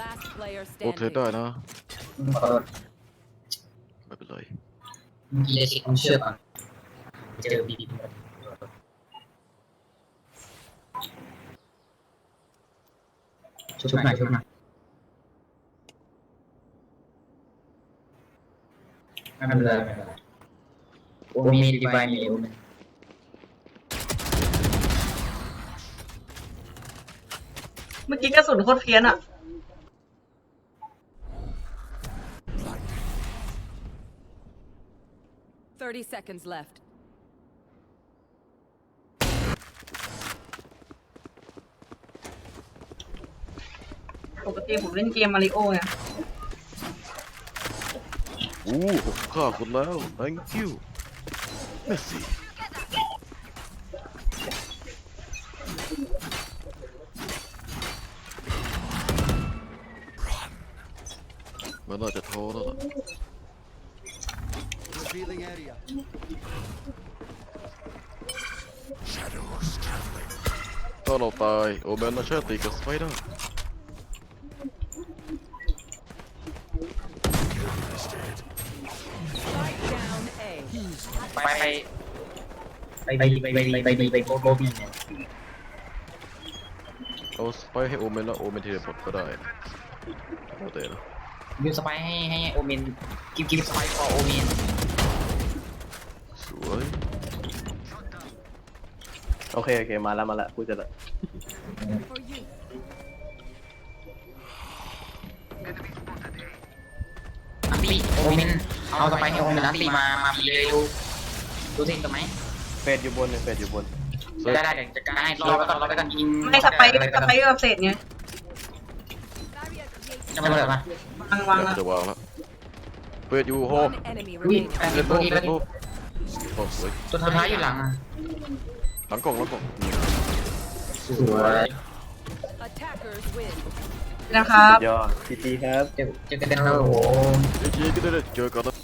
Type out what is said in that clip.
Last player โอ้เทรดได้ standing. นะขอโทษไม่เป็นไรเมื่อกี้จะเช็คความเชื่อก่อนเจอบีบีชุบหน่อยชุบหน่อยไม่เป็นไรไม่เป็นไรโอ้มีดีไวมีเอวเมื่อกี้กระสุนโคตรเพี้ยนอะ 30 seconds left. ปกติผมเล่นเกมมาริโอไงอู้ผมฆ่าคุณแล้ว thank you เมสซี่มันน่าจะท้อแล้วล่ะ Revealing area. ถ้าเราตายโอแมนน่าเชื่อตีกับสไปเดอร์ Spike down A. ไปไปไปไปไปไปไปไปไปโบโบบีเนี่ยเอาสไปให้โอแมนแล้วโอแมนทีเดียวหมดก็ได้แล้วแต่นะ ยูสไปให้ให้โอเมนกิฟกิฟสไปฟอร์โอเมน โอเคโอเคมาแล้วมาแล้วพูดจะละ For you. อันตีโอเมนเอาสไปให้โอเมนอันตีมา มาบีเลยดูดูสิทำไหมเฟดอยู่บนเฟดอยู่บนเสร็จได้ได้เดี๋ยวจะการให้รอไปก่อนรอไปก่อนยิงไม่สไปร์สไปร์กับเศษไงจะไม่เปิดปะวางวางแล้วจะวางแล้วเปิดอยู่โฮ One enemy อุ้ย remaining. แปดเล่สินบโฮตัวนี้แล้เล่วนโฮโอ้สวยตัวท้ายอยู่หลังอะ หลังกล่องหลังกล่องสวย Attackers win. นะครับ ยอดพีจีครับ เจอเจอกันแล้วโอ้โหเจ๊ก็ได้เจอกันแล้ว